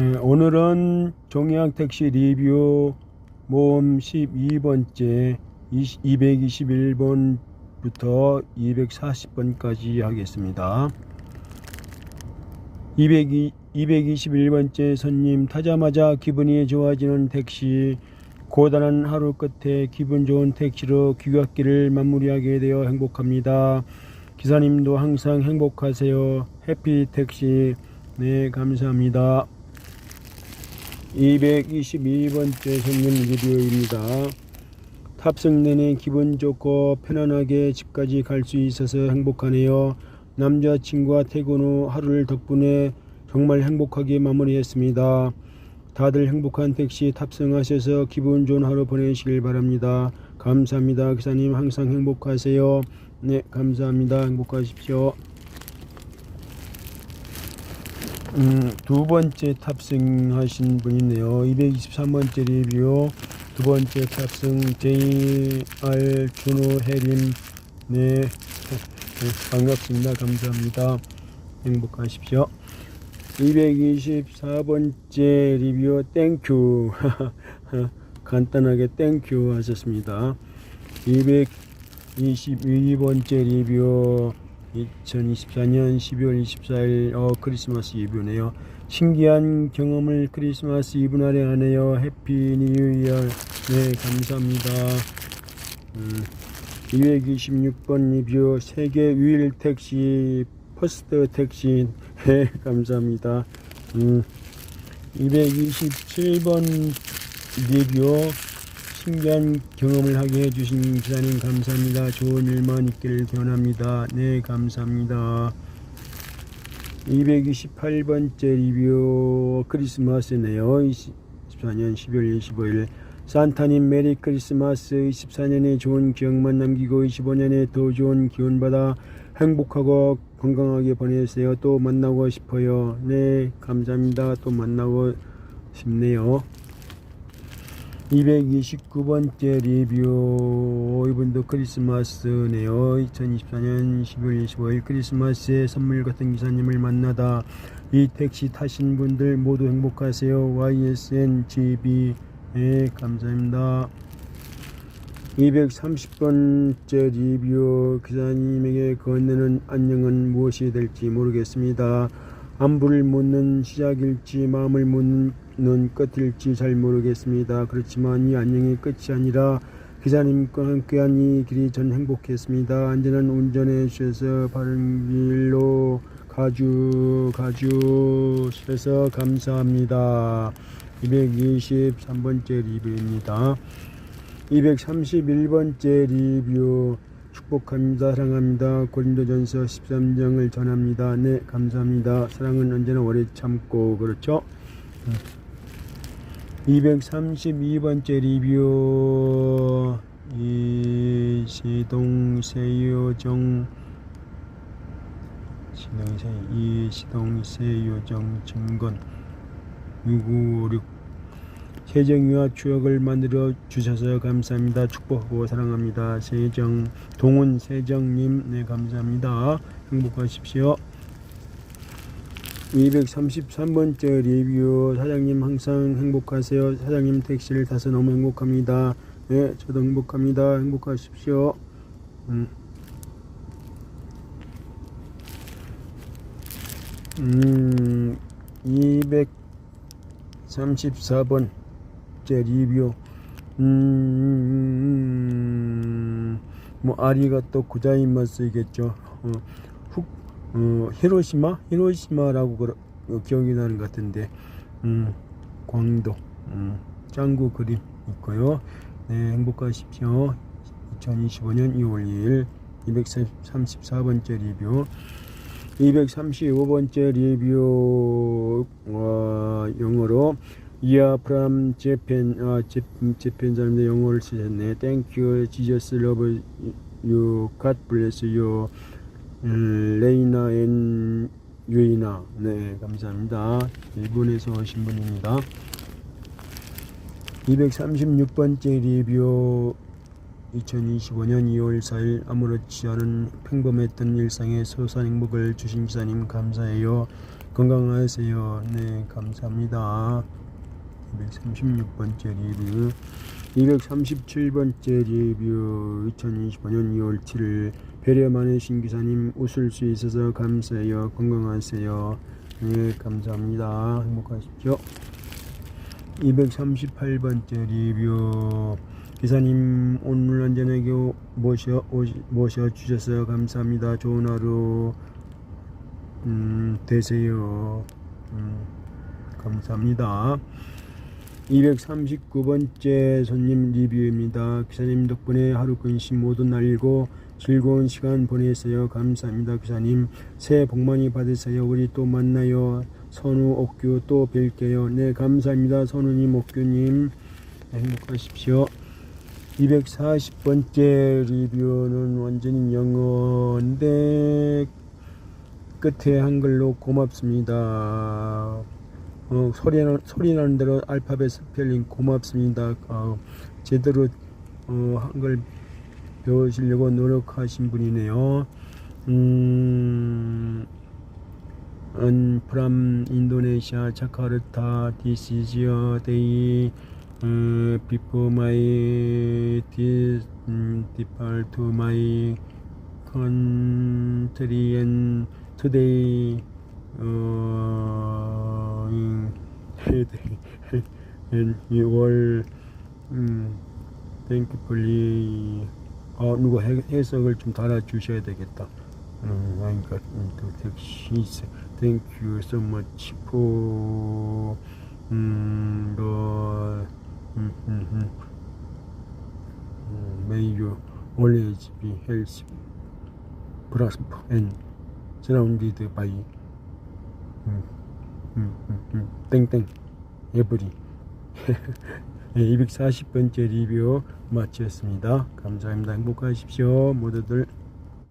예, 오늘은 종양 택시 리뷰 모험 12번째 221번부터 240번까지 하겠습니다. 200, 221번째 손님 타자마자 기분이 좋아지는 택시 고단한 하루 끝에 기분 좋은 택시로 귀갓길을 마무리하게 되어 행복합니다. 기사님도 항상 행복하세요. 해피 택시. 네, 감사합니다. 222번째 손님 리뷰입니다. 탑승 내내 기분 좋고 편안하게 집까지 갈 수 있어서 행복하네요. 남자친구와 퇴근 후 하루를 덕분에 정말 행복하게 마무리했습니다. 다들 행복한 택시 탑승하셔서 기분 좋은 하루 보내시길 바랍니다. 감사합니다. 기사님 항상 행복하세요. 네, 감사합니다. 행복하십시오. 음, 두 번째 탑승하신 분이네요. 223번째 리뷰. 두 번째 탑승 JR 준호 해림. 네. 네, 반갑습니다. 감사합니다. 행복하십시오. 224번째 리뷰 땡큐. 간단하게 땡큐 하셨습니다. 222번째 리뷰 2024년 12월 24일 어, 크리스마스 이브네요. 신기한 경험을 크리스마스 이브 날에 하네요. 해피 뉴 이어. 네, 감사합니다. 음, 226번 리뷰 세계 유일 택시 퍼스트 택시 네, 감사합니다. 음, 227번 리뷰 신기한 경험을 하게 해주신 기사님 감사합니다. 좋은 일만 있기를 기원합니다. 네, 감사합니다. 228번째 리뷰 크리스마스네요. 24년 12월 25일 산타님 메리 크리스마스 24년에 좋은 기억만 남기고 25년에 더 좋은 기운 받아 행복하고 건강하게 보내세요. 또 만나고 싶어요. 네, 감사합니다. 또 만나고 싶네요. 229번째 리뷰. 이분도 크리스마스네요. 2024년 12월 25일 크리스마스에 선물 같은 기사님을 만나다 이 택시 타신 분들 모두 행복하세요. YSNGB 네 감사합니다. 230번째 리뷰. 기사님에게 건네는 안녕은 무엇이 될지 모르겠습니다 안부를 묻는 시작일지 마음을 묻는 끝일지 잘 모르겠습니다. 그렇지만 이 안녕이 끝이 아니라 기사님과 함께한 이 길이 전 행복했습니다. 안전한 운전해 주셔서 바른 길로 가주 가주 주셔서 감사합니다. 223번째 리뷰입니다. 231번째 리뷰 축복합니다. 사랑합니다. 고린도전서 13장을 전합니다. 네, 감사합니다. 사랑은 언제나 오래 참고 그렇죠? 232번째 리뷰 이시동세요정 시동세 이시동세요정 증건 6956 세정이와 추억을 만들어 주셔서 감사합니다. 축복하고 사랑합니다. 세정 동훈 세정님 네 감사합니다. 행복하십시오. 233번째 리뷰 사장님 항상 행복하세요. 사장님 택시를 타서 너무 행복합니다. 네, 저도 행복합니다. 행복하십시오. 음. 음, 234번 째 리뷰. 음, 뭐 아리가 또 구자이마스이겠죠. 어, 훅 어, 히로시마? 히로시마라고 그러, 어, 기억이 나는 것 같은데, 음, 광도, 음, 짱구 그림 있고요. 네, 행복하십시오. 2025년 2월 2일 234번째 리뷰. 235번째 리뷰, 어, 영어로, 이아 프람 제펜, 아, 제, 제펜 사람들 영어를 쓰셨네. Thank you, Jesus love 레이나 앤 유이나 네 감사합니다 일본에서 오신 분입니다 236번째 리뷰 2025년 2월 4일 아무렇지 않은 평범했던 일상에 소소한 행복을 주신 기사님 감사해요 건강하세요. 네, 감사합니다. 236번째 리뷰. 237번째 리뷰 2025년 2월 7일 배려만의 신기사님 웃을 수 있어서 감사해요. 건강하세요. 네 감사합니다. 행복하십시오. 238번째 리뷰. 기사님 오늘 안전하게 모셔, 오시- 모셔 주셔서 감사합니다. 좋은 하루 음, 되세요. 음, 감사합니다 239번째 손님 리뷰입니다. 기사님 덕분에 하루 근심 모두 날리고 즐거운 시간 보내세요. 감사합니다. 기사님 새해 복 많이 받으세요. 우리 또 만나요. 선우 옥규 또 뵐게요. 네 감사합니다. 선우님 옥규님 네, 행복하십시오. 240번째 리뷰는 완전히 영어인데 끝에 한글로 고맙습니다. 어, 소리, 나, 소리 나는 대로 알파벳 스펠링 고맙습니다. 어, 제대로 어, 한글 배우시려고 노력하신 분이네요. 음, I'm from Indonesia, Jakarta. This is your day. Uh, before my um, depart to my country and today 어, 음, and you all 음, thankfully 어, 누가 해, 해석을 좀 달아주셔야 되겠다. 음, 그러니까 음, 또 택시 you so much for 음, the 음, 음, 음, 음, may you always be healthy, prosper and surrounded by 음, 음, 음, 음, 땡땡 예브리 네, 240번째 리뷰 마치었습니다. 감사합니다. 행복하십시오 모두들